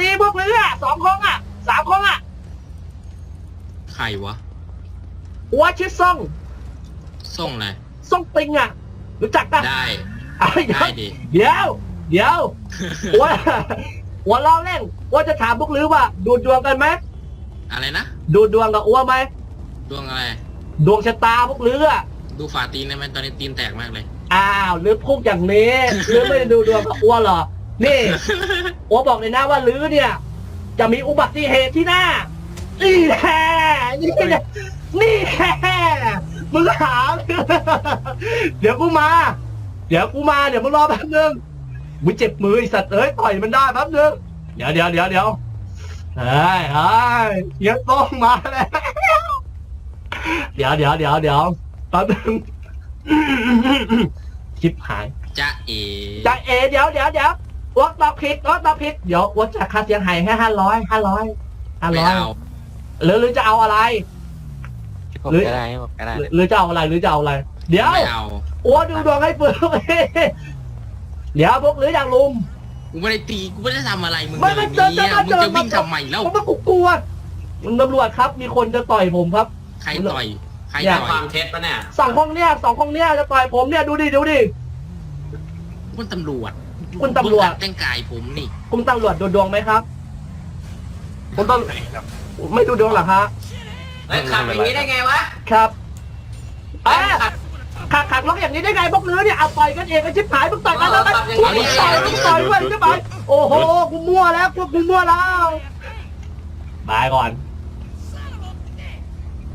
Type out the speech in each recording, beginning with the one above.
ลีพวกเรือสองคนอะสามคนอะใครวะหัวชื่อซ่องส่งอะไรซ่องปิงอะรู้จักปะได้เอาเดี๋ยวได้ดิเดี๋ยว เดี๋ยวหัวหัวล้อเล่นว่าจะถามพวกลือว่า ดูดวงกันไหมอะไรนะดูดวงกับอ้วไหมดวงอะไร ดวงชะตาพวกลืออะดูฝาตีนได้ไหมตอนนี้ตีนแตกมากเลย อ้าวลือพูดอย่างนี้ลือไม่ได้ดูดวงกับอ้วเหรอ นี่อ้วบอกเลยนะว่าลือเนี่ย จะมีอุบัติเหตุที่หน้า นี่แน่นี่แน่นี่แน่มึงหา เดี๋ยวกูมา เดี๋ยวกูมาเดี๋ยวมึงรอแป๊บนึงมึงเจ็บมือไอสัตว์เอ้ยต่อยมันได้แป๊บนึงเดี๋ยวเดี๋ยวเดี๋ยวเดี๋ยวเฮ้ยเฮ้ยเฮียต้องมาแล้วเดี๋ยวเดี๋ยวเดี๋ยวเดี๋ยวแป๊บนึงชิบหายจะเอจะเอเดี๋ยวเดี๋ยวเดี๋ยว วอกตอบผิดวอกตอบผิดเดี๋ยววอกจะค่าเสียหายแค่ห้าร้อยห้าร้อยห้าไม่ร้อยเอาหรือหรือจะเอาอะไรผมหรือก็ได้ผมก็ได้หรือหรือจะเอาอะไรหรือจะเอาอะไร เดี๋ยวไม่เอาโอ้ดูดวงให้เปิดเดี๋ยวพวกหรืออยากลุม กูไม่ได้ตีกูไม่ได้ทำอะไรมึงไม่เลไม่ยเจอเนี่ยเจอมึงจะเจอวิ่งทำไมแล้วผมว่ากูกลัวมันตำรวจครับ มีคนจะต่อยผมครับ ใครต่อยใครเนี่ยต่อควายมเท็จปะเนี่ยสองห้องเนี้ยสองห้องเนี้ยจะต่อยผมเนี่ยดูดิดูดิคุณตำรวจ คุณตำรวจคุณแต่งกายผมนี่ คุณตำรวจดูดวงไหมครับ คุณตำไม่ดูดวงเหรอฮะเฮ้ยขับอย่างนี้ได้ไงวะ ครับเฮ้อะยขับขักขักล็อกอย่างนี้ได้ไงพวกเนื้อเนี่ยเอาต่อยกันเองก็ชิบหายมึงต่อยกันแล้วไหมเออมึงต่อยมึงต่อยด้วยใช่ไหมโอ้โหกูมั่วแล้วพวกกูมั่วแล้วบายก่อน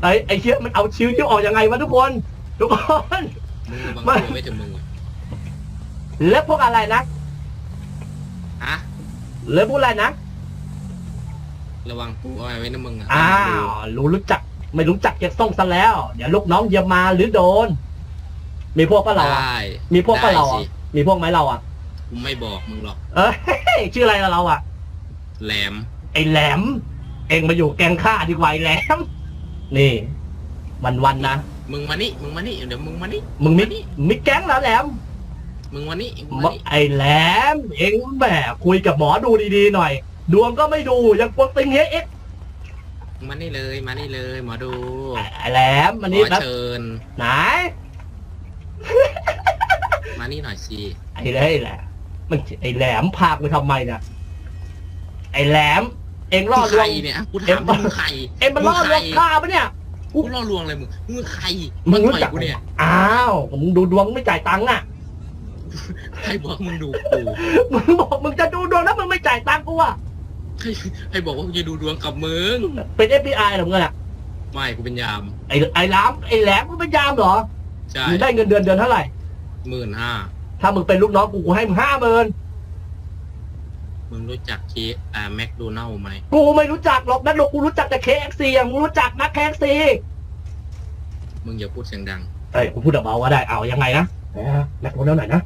ไอ้ไอ้เชี่ยมันเอาชิวชิวออกยังไงวะทุกคน ทุกคนมึงระไม่วังตัวไม่ถึงมึงอะแล้วพวกอะไรนะ ฮะแล้วพวกอะไรนะ ระวังตัวเอาไว้นะมึงอะอ้าวรู้รู้จัก ไม่รู้จักเก็บส่งซะแล้ว เดี๋ยวลูกน้องเยียมาหรือโดน มีพวกปะเราอะ ได้มีพวกปะเราได้อะสิมีพวกไหมเราอะ กูไม่บอกมึงหรอก เอ้ย ชื่ออะไรล่ะเราอะ แหลม ไอ้แหลม เองมาอยู่แกงข้าดีกว่าไอ้แหลม นี่ วันวันๆนะ มึงมานี่ มึงมานี่ เดี๋ยวมึงมานี่มึงมิมิแก๊งเหรอแหลม มึงมานี่มึงมานี่ไอ้แหลมเองแหมคุยกับหมอดูดีๆหน่อย ดวงก็ไม่ดูยังปวดติงเฮ้ยเอ็กมึงมานี่เลยมานี่เลยหมอดูไอ้แหลมมันนี่ขอนะเชิญ ไหนมานี่หน่อยสิไอ้เลยแหละมันไอ้แหลมพากูทำไมเนี่ยไอ้แหลม เองล่อลใควรงเนี่ยกูเอ็ถามมมึงใครเองมันล่อลวงข้าปะเนี่ย กูล่อลวงอะไรมึงมึงใครมึงต่รู้อยจัก กูเนี่ยอ้าวมึงดูดวงไม่จ่ายตังค์อะ ใครบอกมึงดูกูมึงบอกมึงจะดูดวงแล้วมึงไม่จ่ายตังค์กูอะใครใครบอกว่ากูจะดูดวงกับมึงเป็น FBI เหรอเงินอะไม่กูเป็นยาม ไอ้ไอ้แหลมไอ้แหลมมึงเป็นยามเหรอใช่มึงได้เงินเดือนเดือนเท่าไหร่หมื่นห้าถ้ามึงเป็นลูกน้องกูกูให้มึงห้าหมื่นมึงรู้จักเคอ่าแมคโดนัลไหมกูไม่รู้จักหรอกนักดกกูรู้จักแต่ KXC อะมึงรู้จักนะ KXC มึงอย่าพูดเสียงดังเอ้ยกูพูดเบาๆก็ได้เอายังไงนะแม็กโดนัลด์หน่อยนะ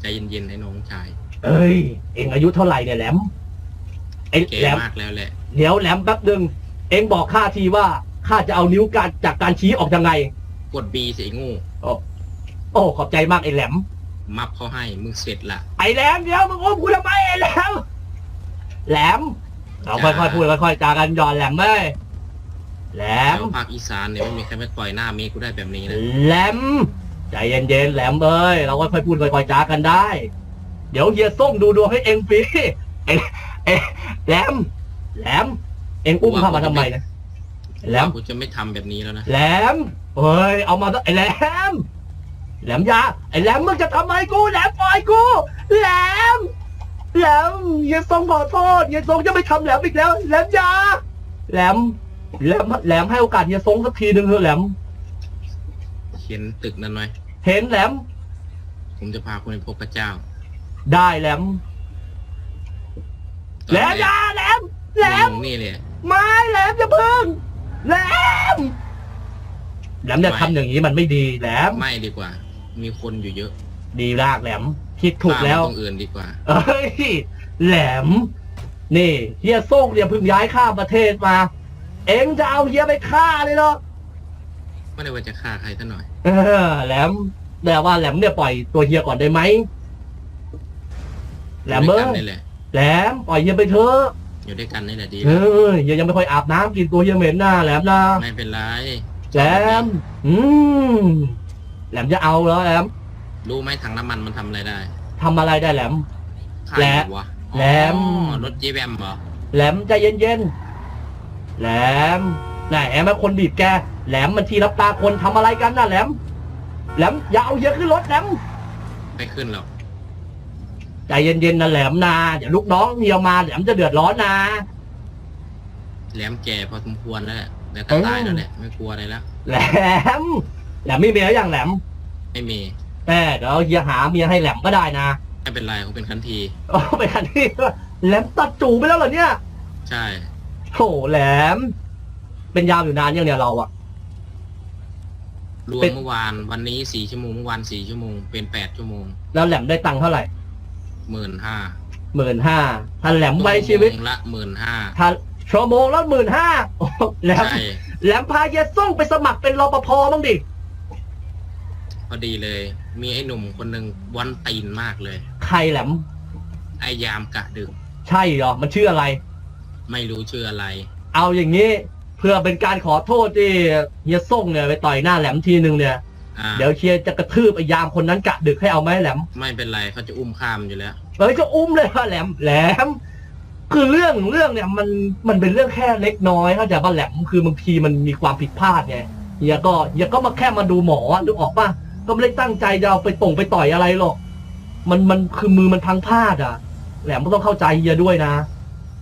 ใจเย็นๆไอ้น้องชายเอ้ย เอ็งอายุเท่าไหร่เนี่ยแหลมไอ้แกแหลมมากแล้วแหละ เดี๋ยวแหลมแป๊บหนึ่งเอ็งบอกข้าทีว่าข้าจะเอานิ้วการจากการชี้ออกยังไง กดบีสิไอ้โงูโอ้ขอบใจมากไอ้แหลมมับเขาให้มึงเสร็จละ ไอ้แหลมเดี๋ยวมึงอุ้มกูทำไมไอ้แหลมแหลมเราค่อยๆพูดค่อยๆจากันหย่อนแหลมเอ้ยแหลแถมวภาคอีสานเนี่ยไม่มีใครมาต่อยหน้าเมฆกูได้แบบนี้นะแหลม ใจเย็นๆแหลมเอ้ยเราค่อยๆพูดค่อยๆจากันได้ เดี๋ยวเฮียส้มดูดวงให้เอ็งฟรีเอ็งเอ็งแหลมแหลม เอ็งอุ้มเข้ามาทำไมนะแหลมกูจะไม่ทำแบบนี้แล้วนะแหลมเฮ้ยเอามาไอ้แหลมแหลมอยาไอ้แหลมมึงจะทำไมกูแหลมปล่อยกูแหลมแหลมเฮียส้มขอโทษเฮียส้มจะไม่ทำแหลมอีกแล้วแหลมอยาแหลมแหลมแหลมให้โอกาสเฮียส้มสักทีหนึ่งเถอะแหลม เขียนตึกนั้นหน่อยเห็นแหลม ผมจะพาคุณไปพบพระเจ้า ได้แหลมตอนแหลมแรอกยาแหลมแหลมมึงนี่เลยไม่แหลมจะพึ่งแหลมแหลมอย่าทำอย่างนี้มันไม่ดีแหลมไม่ดีกว่า มีคนอยู่เยอะ ดีมากแหลมคิดถูกแล้วฆ่ามันตรงอื่นดีกว่าเอ้ยแหลม นี่เฮียโซ่งเนี่ยเพิ่งย้ายข้ามประเทศมา เอ็งจะเอาเฮียไปฆ่าเลยเหรอ ไม่ได้ว่าจะฆ่าใครท่าหน่อย เออแหลมแต่ว่าแหลมเนี่ยปล่อยตัวเฮียก่อนได้ไหมแหลมเอ้ด้วยกันยนี่แหละ แหลมปล่อยเฮียไปเถอะอยู่ด้วยกันนี่แหละดีเออเฮียยังไม่ค่อยอาบน้ำกินตัวเฮียเหม็นหน้าแหลมนะไม่เป็นไร แหลมอืมแหลมจะเอาเหรอแหลมรู้ไหมถังน้ำมันมันทำอะไรได้ทำอะไรได้แหลม ฆ่าแหลมอยู่วะแหลมอ๋อรถเจแวมเหรอ แหลมใจเย็นๆแหลมไหนแอมคนบีบแก แหลมมันทีรับตาคนทำอะไรกันน่ะแหลม แหลมอย่าเอาเฮียขึ้นรถแหลม ไม่ขึ้นหรอกใจเย็นๆนะแหลมนาเดี๋ยวลูกน้องเมียมาแหลมจะเดือดร้อนนะแหลมแก่พอสมควรแล้วแหละแต่ก็ตายแล้วแหละไม่กลัวอะไรแล้วแหลมแหลมไม่เมียอย่างแหลมไม่มีแต่เดี๋ยวเฮียหาเมียให้แหลมก็ได้นะไม่เป็นไรเขาเป็นคันทีโอ้ไปทันที่แหลมตัดจูไปแล้วเหรอเนี่ยใช่โถแหลม เป็นยามอยู่นานยังเนี่ยเราอะ รวมเป็น เมื่อวานวันนี้สี่ชั่วโมงเมื่อวานสี่ชั่วโมงเป็นแปดชั่วโมงแล้วแหลมได้ตังค์เท่าไหร่หมื่นห้าหมื่นห้าถ้าแหลมไว้ชีวิตละหมื่นห้าถ้าชั่วโมงละหมื่นห้าแหลมใช่แหลมพาเยส่งไปสมัครเป็นรปภบ้างดิ พอดีเลย มีไอ้หนุ่มคนหนึ่งวันตีนมากเลย ใครแหลม ไอ้ยามกะดึก ใช่เหรอ มันชื่ออะไร ไม่รู้ชื่ออะไร เอาอย่างนี้ เพื่อเป็นการขอโทษที่เฮียส่งเนี่ยไปต่อยหน้าแหลมทีหนึ่งเนี่ย อ่าเดี๋ยวเชียร์จะกระทืบไอ้ยามคนนั้นกะดึกให้เอาไหมแหลมไม่เป็นไรเขาจะอุ้มข้ามอยู่แล้วเฮ้ยก็อุ้มเลยว่าแหลมแหลม คือเรื่องเรื่องเนี่ยมันมันเป็นเรื่องแค่เล็กน้อยเข้าใจป่ะแหลมคือบางทีมันมีความผิดพลาดไงเฮียก็เฮียก็มาแค่มาดูหมอดูออกป่ะก็ไม่ได้ตั้งใจจะเอาไปต่งไปต่อยอะไรหรอกมันมันคือมือมันพังพลาดอะ แหลมก็ต้องเข้าใจเฮียด้วยนะ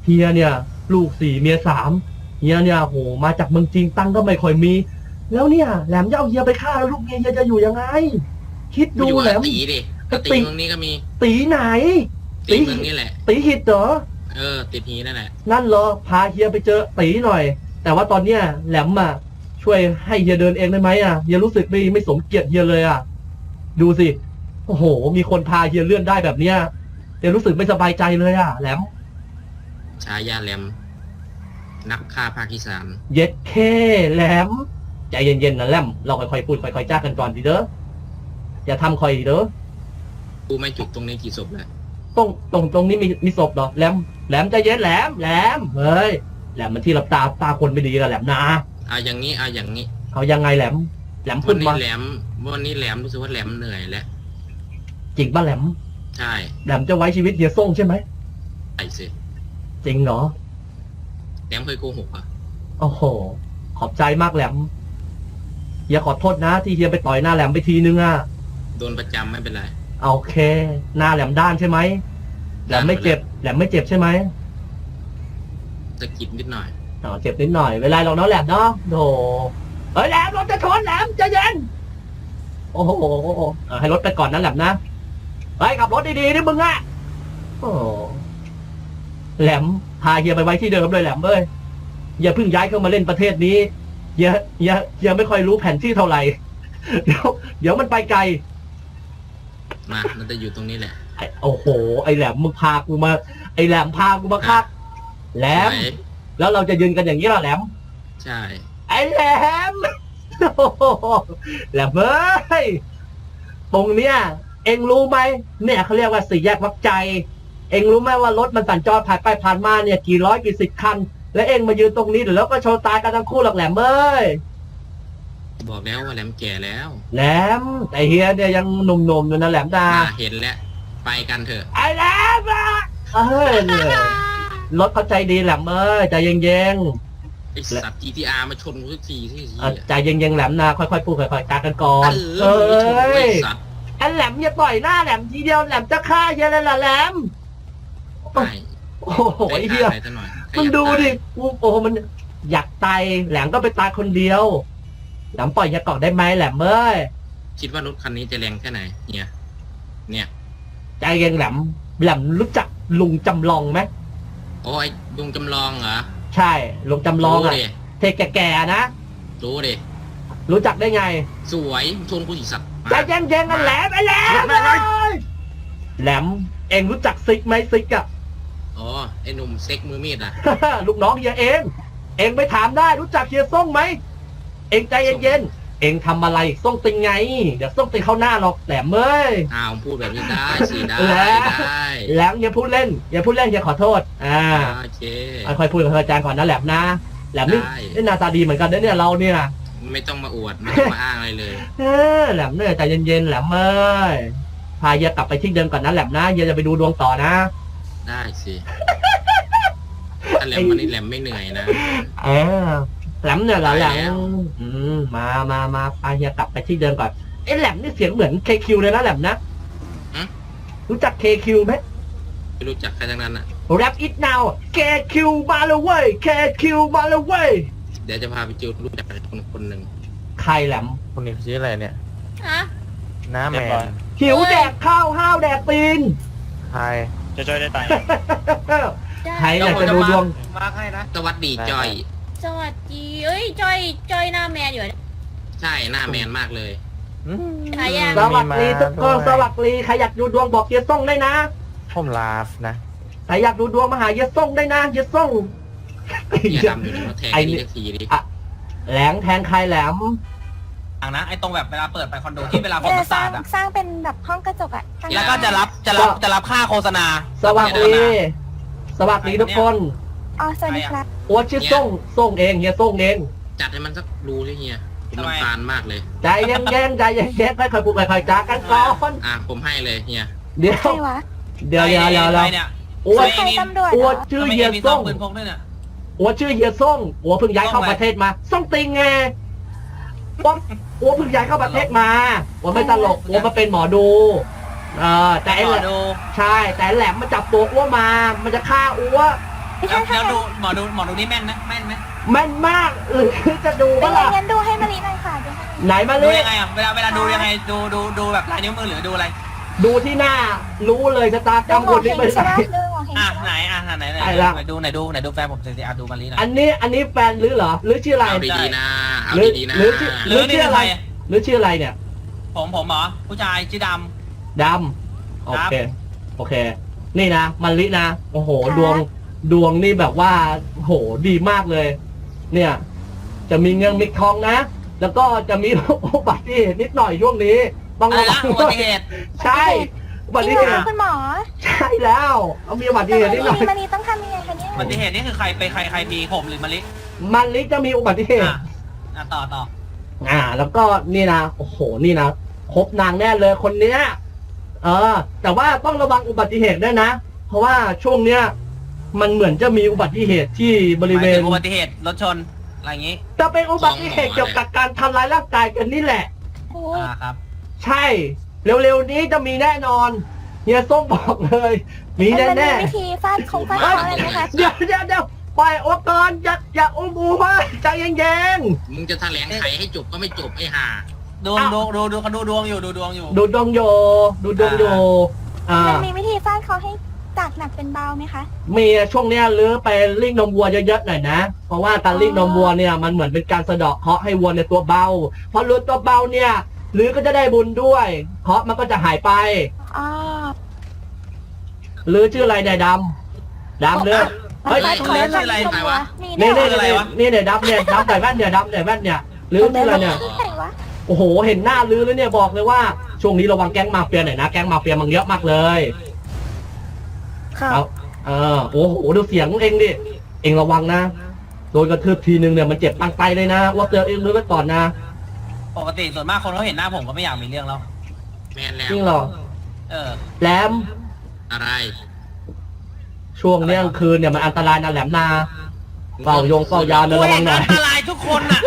เฮียเนี่ย ลูกสี่เมียสาม เฮียเนี่ยโหมาจากเมืองจีนตังค์ก็ไม่ค่อยมี แล้วเนี่ยแหลมจะเอาเฮียไปฆ่าแล้วลูกเมียเฮียจะอยู่ยังไง คิดไม่ดูอยู่แหลกับม ตีดิก็ก็ตีตี เมืองนี้ก็มีตีไหน ตีตีเมืองนี้แหละ ตีหิตเหรอ เออ ติดฮีนั่นแหละนั่นเหรอ พาเฮียไปเจอตีหน่อย แต่ว่าตอนเนี้ยแหลมอะช่วยให้เฮียเดินเองได้ไหมอะเฮียรู้สึกไม่ไม่สมเกียรติเฮียเลยอะ ดูสิ โอ้โห มีคนพาเฮียเลื่อนได้แบบเนี้ยเฮียรู้สึกไม่สบายใจเลยอะแหลม ชายาแหลม นักฆ่าภาคที่สามเย็ดเคแหลมใจเย็นๆนะแหลมเราค่อยๆพูดค่อยๆจ้ากันก่อนดีเด้ออย่าทำคอยดีเด้อกูไม่จุดตรงนี้กี่ศพแล้วตรงตรงตรงนี้มีมีศพเหรอแหลมแหลมใจเย็นแหลมแหลมเฮ้ยแหลมมันที่รับตาตาคนไม่ดีกันแหลมนะอะอย่างนี้อะอย่างนี้เอายังไงแหลมแหลมพูวัดนนี้มาแหลมวันนี้แหลมรู้สึกว่าแหลมเหนื่อยแล้วจริงป่ะแหลมใช่แหลมจะไว้ชีวิตเฮียส่งใช่ไหมไอ้สิจริงเหรอ แหลมเคยโกหกอะโอ้โห ขอบใจมากแหลมเฮียขอโทษนะ ที่เฮียไปต่อยหน้าแหลมไปทีนึงอะโดนประจำไม่เป็นไรโอเค หน้าแหลมด้านใช่ไหมแหลมไม่เจ็บแหลมไม่เจ็บใช่ไหมสะกิดนิดหน่อยอ๋อเจ็บนิดหน่อยเวลาเราเนาะแหลมเนาะโธ่เฮ้ยแหลมรถจะชนแหลมใจเย็นโอ้โหเออให้รถไปก่อนนะแหลมนะเฮ้ยขับรถดีๆนี่มึงอะโอ้แหลม พาเฮียไปไว้ที่เดิมเลยแหลมเอ้ยอย่าเพิ่งย้ายเข้ามาเล่นประเทศนี้เฮียเฮียเฮียไม่ค่อยรู้แผนที่เท่าไหร่เดี๋ยวเดี๋ยวมันไปไกลมา มันจะอยู่ตรงนี้แหละไอ้โอ้โห ไอ้แหลมมึงพากูมา ไอ้แหลมพากูมาคักแหลมสวยแล้วเราจะยืนกันอย่างนี้เหรอแหลม ใช่ ไอ้แหลมโอ้โหแหลมเอ้ยตรงเนี้ย เอ็งรู้ไหมเนี่ยเขาเรียกว่าสี่แยกวัดใจ เอ็งรู้ไหมว่ารถมันสัญจรผ่านไปผ่านมาเนี่ยกี่ร้อยกี่สิบคัน แล้วเอ็งมายืนตรงนี้เดี๋ยวแล้วก็โชว์ตายกันทั้งคู่หรอกแหลมเอ้ยบอกแล้วว่าแหลมแก่แล้วแหลมแต่เฮียเนี่ยยังหนุ่มๆอยู่นะแหลมดาอ่าเห็นแล้ว ไปกันเถอะ ไอ้แหลมอะเอ้ยเนี่ยรถเขาใจดีแหลมเอ้ยใจเย็นไอสัตว์ GTR มาชนกูสักทีที่ๆอะใจเย็นๆแหลมนะค่อยๆพูดค่อยๆตากันก่อนเออมึงชนกูไอสัตว์ไอ้แหลมอย่าปล่อยหน้าแหลมทีเดียวแหลมจะฆ่าเฮียเลยล่ะแหลม ไม่โอ้โหไอ้เฮียไม่ฆ่าใครซะหน่อยมึงดูดิกูโอ้โหมันอยากตายแหลมก็ไปตายคนเดียวแหลมปล่อยเฮียก่อนได้ไหมแหลมเอ้ยคิดว่ารถคันนี้จะแรงแค่ไหน เนี่ย เนี่ยใจเย็นแหลมแหลมรู้จักลุงจำลองไหมโอ้ยลุงจำลองเหรอใช่ลุงจำลองอะรู้ดิเทแก่ๆนะรู้ดิรู้จักได้ไง สวยชนกูอีสัตว์ใจเย็นๆกันแหลมไอ้แหลมไม่ไม่เอ้ยแหลมเองรู้จักซิกไหมซิกอะ อ๋อ ไอ้หนุ่มเซ็กมือมีดอะ ลูกน้องเฮียเอง เองไปถามได้รู้จักเฮียส่งไหม เองใจเย็นเองทำอะไรส่งติงไง เดี๋ยวส่งติงเข้าหน้าหรอกแหลมเอ้ย อ้าวพูดแบบนี้ได้สิได้แล้วได้แหลมอย่าพูดเล่น อย่าพูดเล่นอย่าขอโทษ อ่าโอเคค่อยๆพูดกับอาจารย์ก่อนนะแหลมนะ แหลมนี่ได้นี่หนาตาดีเหมือนกันนะเนี่ยเราเนี่ย ไม่ต้องมาอวดไม่ต้องมาอ้างอะไรเลย เออแหลมเนี่ยใจเย็นๆแหลมเอ้ยพาเฮียกลับไปที่เดิมก่อนนะแหลมนะเฮียจะไปดูดวงต่อนะ ได้สิถ้าแหลมวันนี้แหลมไม่เหนื่อยนะ เออแหลมเนี่ยเหรอแหลไปแล้ว มอืมมามามาพาเฮียกลับไปที่เดิมก่อนเอ้แหลมนี่เสียงเหมือนเคคิวเลยนะแหลมนะรู้จักเคคิวไหมไม่รู้จักใครทั้งนั้นอะ แรปอิทนาวเคคิวมาเลยเว้ยเคคิวมาเลยเว้ยเดี๋ยวจะพาไปจูดรู้จักคนคนหนึ่งใครแหลม คนนี้ชื่ออะไรเนี่ย ฮะ หน้าแมเรียบร้อยนหิวแดกข้าวห้าวแดกตีน ใคร จะช่วยได้ตังค์ใครอยากจะดูดวง มาร์คให้นะ สวัสดีจอย สวัสดีเอ้ยจอยจอยหน้าแมนอยู่เนี่ยใช่หน้าแมนมากเลยอืมใครยังสวัสดีทุกคนมีมาด้วยสวัสดีใครอยากดูดวงบอกเฮียส่งได้นะผมลาฟนะ ใครอยากดูดวงมาหาเฮียส่งได้นะเฮียส่ง อย่าดำอยู่ในรถแทนไอ้นี่ นี่ทีดิ แหลงแทงใครแหลม อ่างนะไอ้ตรงแบบเวลาเปิดไปคอนโดที่เวลาฝเอนอมันสร้าสางดอะสร้างเป็นแบบห้องกระจกอะตั้งแล้วก็จะรับจะรับจะรับค่าโฆษณา สวัสดี สวัสดีทุกคนอ๋อสวัสดีครับ โอ้ชื่อส่งส่งเองเฮียส่งเอง จัดให้มันสักรูสิเฮียผมทำไม รำคาญมากเลย ใจเย็นๆใจเย็นๆค่อยๆพูดค่อยๆจากันก่อนอะผมให้เลยเฮียเดี๋ยวใครวะเดี๋ยวเดี๋ยวเดี๋ยวไอ้เดี๋ยวเนี่ยอ้วใครนใครตำรวจอ้เหรวอนชื่อทำไมเฮียมีซส่องงปืนพกด้วยเนี่ยอ้วนชื่อเฮียส่งอ้วเพิ่งย้ายเข้าส่งอะไรประเทศมาส่งติงไงอ้ วอ้วเพิ่งย้ายเข้าประเทศมาอ้วไม่ตลกอ้วมาเป็นหมอดูเออแต่ไอ้หมแหลอมดูใช่ แต่ไอ้แหลมมาจับตัวอ้วมา มันจะฆ่าอ้วไม่แล้ใช่วใช่แล้วดูหมอดูหมอดูนี่แม่นนะแม่นไหมแม่นมากหรือจะดูเป็นก็ไงล่ะงั้นดูให้มารีหน่อยค่ะดูให้ไหนมาดูเลยยังไงอะเวลาเวลาดูยังไงดูดูดูแบบลายนิ้วมือหรือดูอะไรดูที่หน้า รู้เลยชะตากรดูรมหมคอนเฮนี้งไม่ใช่ได้ไหมดูหมอเฮง อะใช่ไหไหนมอะไหนไหนไอ้ละไหนดูไหนดูไหนดูแฟนผมสิอะดูมาลีหน่อยอันนี้อันนี้แฟนหรือเหรอ หรือชื่ออะไรเอาดีๆนะเอาหรือดีๆนะหรือชื่อหรือนี่คือใครหรือชื่ออะไรเนี่ย ผมผมเหรอผู้ชายชื่อดดำโอเคโอเค นี่นะมันลินะโอ้โหดวงดวงนี่แบบว่าโหดีมากเลย เนี่ย จะมีเงินมีทองนะ แล้วก็จะมี อุบัติเหตุนิดหน่อยช่วงนี้ำต้องอะไรระวันะงอุบัติเหตุใช่ อุบัจติ ริงเหเหรอตุคุณหมอใช่แล้ว เอามีอุบัติแต่เหวัตุนนิดนี้หน่อยมารีต้องทำยังไงคะเนี่ยอุบัติเหตุนี่คือใครไปใครใครมีผมหรือมะลิมันลิจะมีอุบัติเหตุ อะอะต่อต่ออ่า แล้วก็นี่นะโอ้โหนี่นะครบนางแน่เลยคนเนี้ย เออ แต่ว่าต้องระวังอุบัติเหตุด้วยนะ เพราะว่าช่วงเนี้ย มันเหมือนจะมีอุบัติเหตุที่บหริมายเวถึณงอุบัติเหตุรถชนอะไรอย่างงี้จะเป็นอุบัติเหตุเกี่ยวกับการทำร้ายร่างกายกันนี่แหละ โอ้อ่าครับ ใช่ เร็วๆนี้จะมีแน่นอนเฮียส้มบอกเลย มีมันแน่มีแน่วิธีฟาดคงฟาดเคราะห์อะไรไหมคะ เดี๋ยวเดี๋ยวเดี๋ยวปล่อยโอก่อนอย่าอย่าอุ้มอูมาใจเย็นมึงจะแถลงไขให้จบก็ไม่จบไอ้ห่าดูดูดูดูเขาดูดวงอยู่ดูดวงอยู่ ๆดูดวงโยดูดวงโยอ่า มันมีวิธีฟาดเคราะห์ให้จากหนักเป็นเบาไหมคะ มีช่วงเนี้ยลื้อไปลิ่งนมวัวเยอะๆหน่อยนะ เพราะว่าการลิ่งนมวัวเนี่ยมันเหมือนเป็นการสะเดาะเคราะห์ให้วัวในยตัวเบาเพราะลื้อตัวเบาเนี่ย ลื้อก็จะได้บุญด้วยเคราะห์มันก็จะหายไป อ๋อลื้อชื่ออะไรเนี่ยดำดำเลือเฮ้ยฟาดเคราะห์ชื่ออะไรลงหัวมีนี่ด้นี่วยเหรออะไรนี่วะ นี่เนี่ยดำเนี่ยดำใส่แว่นเนี่ยดำใส่แว่นเนี่ยลื้อชื่ออะไรเนี่ยที่ไหนวะโอ้โห เห็นหน้าลื้อแล้วเนี่ยบอกเลยว่าช่วงนี้ระวังแก๊งมาเฟียหน่อยนะ แก๊งมาเฟียมันเยอะมากเลยค่ะเอาเออโอ้โหดูเสียงเองดิ เองระวังนะ โดนกระทืบทีนึงเนี่ยมันเจ็บปังไปเลยนะว่าเตือนเองรู้ไว้ก่อนนะ ปกติส่วนมากคนเขาเห็นหน้าผมก็ไม่อยากมีเรื่องแล้ว แมนแล้วจริงเหรอเออ แหลมอะไรช่วงเนี้ยกลางคืนเนี่ยมันอันตรายนะแหลมนาเฝ้ายงเฝ้ายามเนี่ยกูระวัเห็งนหน่ออัยนตรายทุกคนน่ะ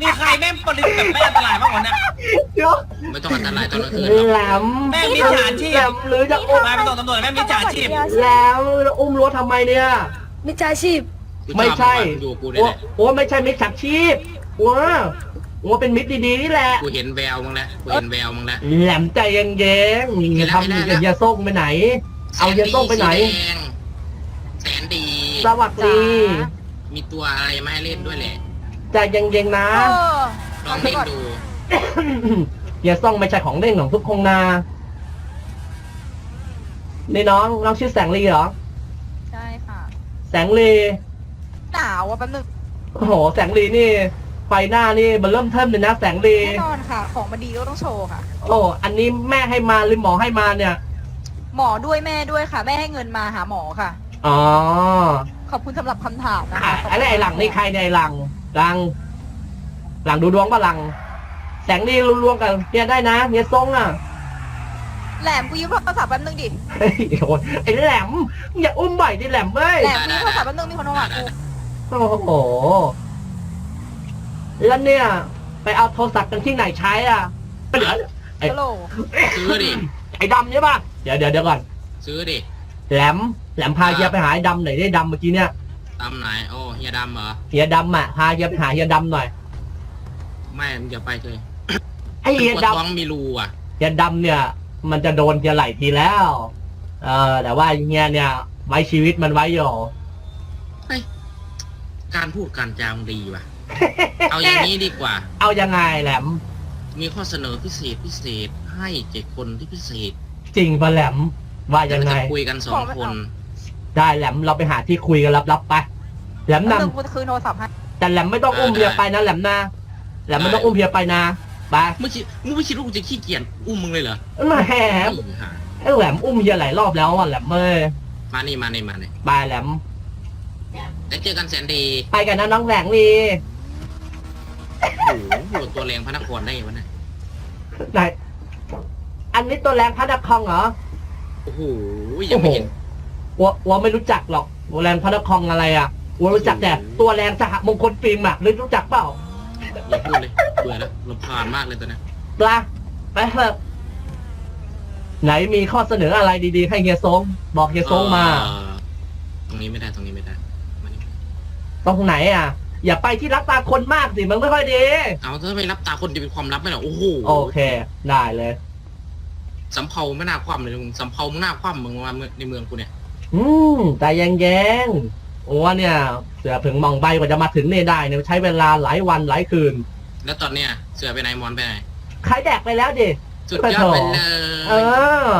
มีใครแม่งปริแบบไม่อันตรายบ้างวะเนี่ยเดี๋ยวไม่ต้องอันตรายตอนกลางคืนหรอกแหลมแม่งมิจฉาชีพ แหลมหรือจะอุ้มมาไปส่งตำรวจแม่งมิจฉาชีพแหลมแล้วอุ้มรั้วทำไมเนี่ย มิจฉาชีพ กูชอบไม่ใช่ มึงอยู่กูได้โอ้แหละโอ้ไม่ใช่มิจฉาชีพว้า ว่าเป็นมิตรดีๆนี่แหละ กูเห็นแววมึงแล้วกูเห็นแววมึงแล้ว แหลมใจเย็นๆทำอย่างเยาส้มไปไหน เอาเยาส้มไปไหน แสดีสีแดงแสนดี สวัสดีมีตัวอะไรมาให้เล่นด้วยแหละ ใจเย็นๆนะลองเล่นดูเยาส้มไม่ใช่ของเล่นของทุกคงนานี่น้องน้องชื่อแสงลีเหรอ ใช่ค่ะ แสงลีหนาวอะแป๊บนึงโอ้โห แสงลีนี่ไฟหน้านี่มันเริ่มเทิมเลยนะแสงดีแน่นอนค่ะ ของมาดีก็ต้องโชว์ค่ะ โอ้อันนี้แม่ให้มาหรือหมอให้มาเนี่ย หมอด้วยแม่ด้วยค่ะ แม่ให้เงินมาหาหมอค่ะ อ๋อขอบคุณสำหรับคำถามนะอะคะไอ้แล้วไอ้หลังนี่ใครเนี่ยไอ้หลังหลัง หลังดูดวงปะหลัง แสงดีรวมๆกันเนี่ยได้นะเนี่ยทรงอะ แหลมกูยืมโทรศัพท์แป๊บนึงดิ เฮ้ยโอ้ยไอ้แหลมอย่าอุ้มบ่อยดิแหลมเว้ยแหลมกูยืมโทรศัพท์แป๊บนึงมีคนโทรหากู โอ้โห แล้วเนี่ย ไปเอาโทรศัพท์กันที่ไหนใช้อะเดี๋ยวไอ้ฮัลโหลซื้อดิ ไอ้ดำใช่ป่ะเดี๋ยวเดี๋ยวเดี๋ยวก่อนซื้อดิ แหลมแหลมพาเฮียไปหาไอ้ดำหน่อยได้ดำเมื่อกี้เนี่ยตำไหน โอ้เฮียดำเหรอ เฮียดำอะพาเฮียไปหาเฮียดำหน่อยไม่มึงอย่าไปเลยไอ้เฮียปวดดท้องมีรูอะำเฮียดำเนี่ย มันจะโดนเฮียไหลทีแล้ว เออแต่ว่าเฮียเนี่ย ไว้ชีวิตมันไว้อยู่ การพูดการจามงดีว่ะ เอาอย่างนี้ดีกว่า เอายังไงแหลม มีข้อเสนอพิเศษพิเศษให้เจ็ดคนที่พิเศษจริงปะแหลมว่ายังไง จะคุยกันสองคน ได้แหลมเราไปหาที่คุยกันลับๆไปแหลมแป๊บนึงนำกูจะคืนโทรศัพท์ให้แต่แหลมไม่ต้องอุ้มได้เฮียไปนะแหลมนะแหลมไม่ต้องอุ้มเฮียไปนะไปไม่คิดมึงไม่คิดว่ากูจะขี้เกียจอุ้มมึงเลยเหรอแหมไอ้ห่าไอ้แหลมอุ้มเฮียหลายรอบแล้วอะแหลมเอ้ยมานี่มานี่มานี่ไปแหลมแล้วเจอกันแสนดี ไปกันนะน้องแหลงดี โอ้โหตัวแรงพระนครได้ไงวะเนี่ยไหนอันนี้ตัวแรงพัดดักคองเหรอโอ้โหยังไม่เห็นวัววัวไม่รู้จักหรอกวัวแรงพัดดักคองอะไรอะวัวรู้จักแต่ตัวแรงสหมงคลฟิล์มอะเลยรู้จักเปล่าอย่าพูดเลยเบื่อแล้วรำคาญมากเลยตอนนี้ปลาไปเถอะไหนมีข้อเสนออะไรดีๆ ให้เฮียซงบอกเฮียซงมาเอ่อตรงนี้ไม่ได้ตรงนี้ไม่ได้มานี่ตรงไหนอะ อย่าไปที่รับตาคนมากสิมันไม่ค่อยดี เอาถ้าไม่รับตาคนจะเป็นความลับไหมล่ะโอ้โหโอเค ได้เลย สำเภาไม่น่าคว่ำเลยมึงสำเภามึงน่าคว่ำมึงมาในเมืองกูเนี่ย อืมแต่ยังแยงๆโอ้เนี่ยเสือผึ่งมองใบกว่าจะมาถึงนี่ได้เนี่ยใช้เวลาหลายวันหลายคืน แล้วตอนเนี้ยเสือไปไหนมอนไปไหนขายแดกไปแล้วดิ สุดยอดไปเลเอยอ